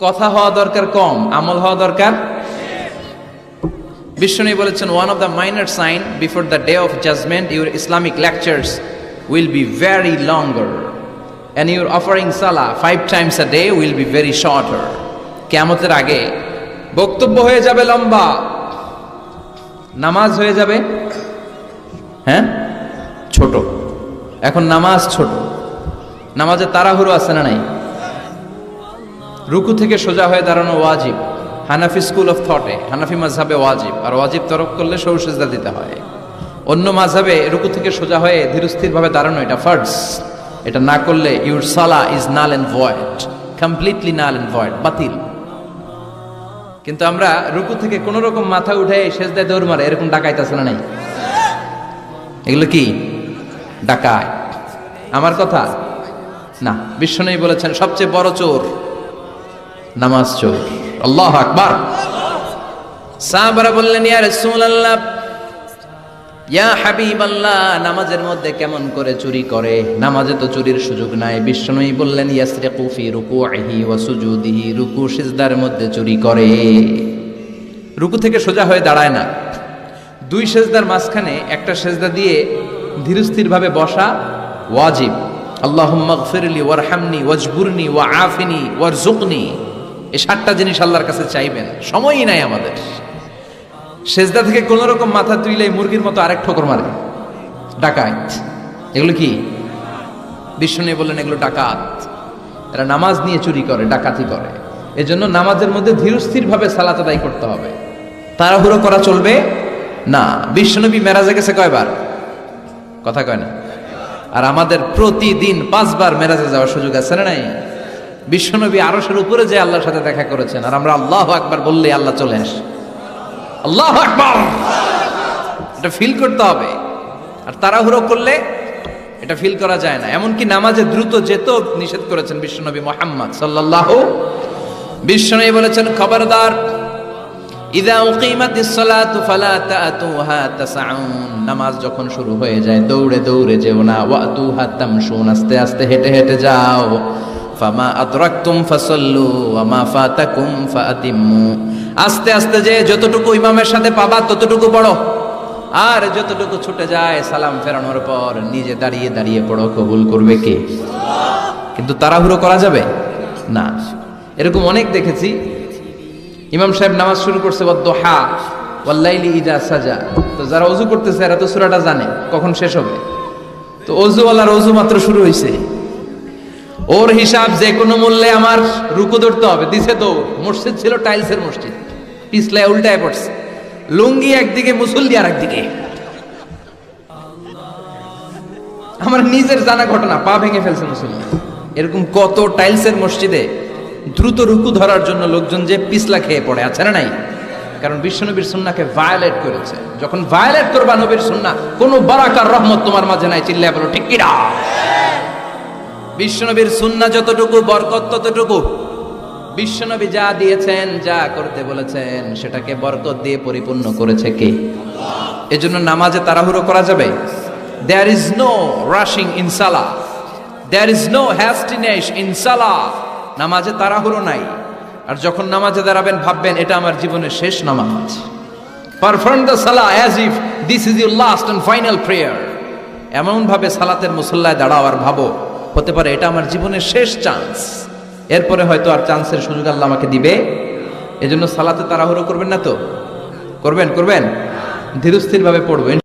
কথা হওয়া দরকার কম, আমল হওয়া দরকার। বিষ্ণু বলেছেন one of the minor sign before the day of judgment your Islamic lectures will be very longer and your offering সালা five times a day will be very shorter কেমতের আগে বক্তব্য হয়ে যাবে লম্বা, নামাজ হয়ে যাবে হ্যাঁ? ছোট। এখন নামাজ ছোট। নামাজে তাড়াহুড়ো আছে না নাই? রুকু থেকে সোজা হয়ে দাঁড়ানো ওয়াজিব। হানাফি স্কুল অফ থটে, হানাফি মাঝহাবে ওয়াজিব। আর ওয়াজিব তরক করলে সৌ সেজদা দিতে হয়। অন্য মাঝহাবে রুকু থেকে সোজা হয়ে ধীরস্থিরভাবে দাঁড়ানো এটা ফার্স এটা না করলে ইউর সালা is null and void, completely null and void, বাতিল। কিন্তু আমরা রুকু থেকে কোন রকম মাথা উঠে সেজদায় দৌড় মারে, এরকম ডাকাইতেছে না নাই? এগুলো কি? ডাকায়। আমার কথা? না বিশ্বনবী বলেছেন, সবচেয়ে বড় চোর নামাজ চোর আল্লাহ আকবার। সাহাবারা বললেন, ইয়া রাসূলুল্লাহ, ইয়া হাবিবাল্লাহ, নামাজের মধ্যে কেমন করে চুরি করে? নামাজে তো চুরির সুযোগ নাই। বিশ্বনবী বললেন, ইয়াসরিকু ফি রুকুইহি ওয়া সুজুদিহি, রুকু সিজদার মধ্যে চুরি করে। রুকু থেকে সোজা হয়ে দাঁড়ায় না। দুই সেজদার মাঝখানে একটা সেজদা দিয়ে ধীরস্থিরভাবে বসা ওয়াজিব। আল্লাহুম্মা গফিরলি ওয়ারহামনি, ওয়াজবুরনি, ওয়া আফিনি ওয়ারজুকনি এই সাতটা জিনিস আল্লাহর কাছে চাইবেন। সময়ই নাই আমাদের। সেজদা থেকে কোন রকম মাথা তুইলে মুরগির মতো আরেক ঠোকর মারে। ডাকাত। এগুলো কি? বিষ্ণু বললেন, এগুলো ডাকাত। এরা নামাজ নিয়ে চুরি করে, ডাকাতি করে। এজন্য নামাজের মধ্যে ধীরস্থির ভাবে সালাত আদায় করতে হবে। তাড়াহুড়ো করা চলবে? না। বিশ্বনবী মেরাজে গেছে কয়বার? কথা কয় না। আর আমাদের প্রতিদিন পাঁচবার মেরাজে যাওয়ার সুযোগ আছে না নাই? বিশ্বনবী আরশের উপরে যে আল্লাহর সাথে দেখা করেছেন, আর আমরা আল্লাহ আকবার বললেই আল্লাহ চলে আসে। আল্লাহ আকবার! এটা ফিল করতে হবে। আর তাড়াহুড়ো করলে এটা ফিল করা যায় না। এমনকি নামাজে দ্রুত যেত নিষেধ করেছেন বিশ্বনবী মোহাম্মদ সাল্লাল্লাহু বিশ্বনবী বলেছেন, খবরদার ফালা নামাজ যখন শুরু হয়ে যায়, দৌড়ে দৌড়ে যেও না আস্তে আস্তে হেঁটে হেঁটে যাও। ফামা আদরাকতুম ফাসাল্লু ওয়া মা ফাতাকুম ফাআতিম্মু। আস্তে আস্তে যে যতটুকু ইমামের সাথে পাবা ততটুকু পড়ো। আর যতটুকু ছুটে যায় সালাম ফেরানোর পর নিজে দাঁড়িয়ে দাঁড়িয়ে পড়ো, কবুল করবে কে? কিন্তু তাড়াহুড়ো করা যাবে? না। এরকম অনেক দেখেছি। ইমাম সাহেব নামাজ শুরু করছে দোহা ওয়াল্লাইলি ইদা সাজা। তো যারা অজু করতেছে এরা তো সুরাটা জানে, কখন শেষ হবে? তো অজুওয়ালার অজু মাত্র শুরু হয়েছে ওর হিসাব যে কোনো মূল্যে আমার রুকু ধরতে হবে। দিছে তো মসজিদ ছিল টাইলসের মসজিদ। পিছলায় উল্টায় পড়ছে। লুঙ্গি একদিকে, মুসল্লি আর একদিকে। আমার নিজের জানা ঘটনা, পা ভেঙে ফেলছে মুসল্লি। এরকম কত টাইলসের মসজিদে দ্রুত রুকু ধরার জন্য লোকজন যে পিছলা খেয়ে পড়ে, আছে না নাই? কারণ বিশ্বনবীর সুন্নাকে ভায়োলেট করেছে। যখন ভায়োলেট করবা নবীর সুন্না, কোনো বারাকার রহমত তোমার মাঝে নাই, চিল্লায় বলো, ঠিক কিনা? বিশ্বনবীর সুন্না যতটুকু, বরকত ততটুকু। বিশ্বনবী যা দিয়েছেন, যা করতে বলেছেন, সেটাকে বরকত দিয়ে পরিপূর্ণ করেছে কে? এজন্য নামাজে তাড়াহুড়ো করা যাবে। There is no rushing in সালা there is no hastiness in সালা নামাজে তাড়াহুড়ো নাই। আর যখন নামাজে দাঁড়াবেন, ভাববেন, এটা আমার জীবনের শেষ নামাজ। পারফর্ম দ্য সালা as if this is your last and final prayer এমনভাবে সালাতের মুসল্লায় দাঁড়াও আর ভাবো। হতে পারে, এটা আমার জীবনের শেষ চান্স এরপরে হয়তো আর চান্সের সুযোগ আল্লাহ আমাকে দিবে। এজন্য সালাতে তাড়াহুড়ো করবেন না তো? করবেন করবেন? ধীরস্থিরভাবে পড়বেন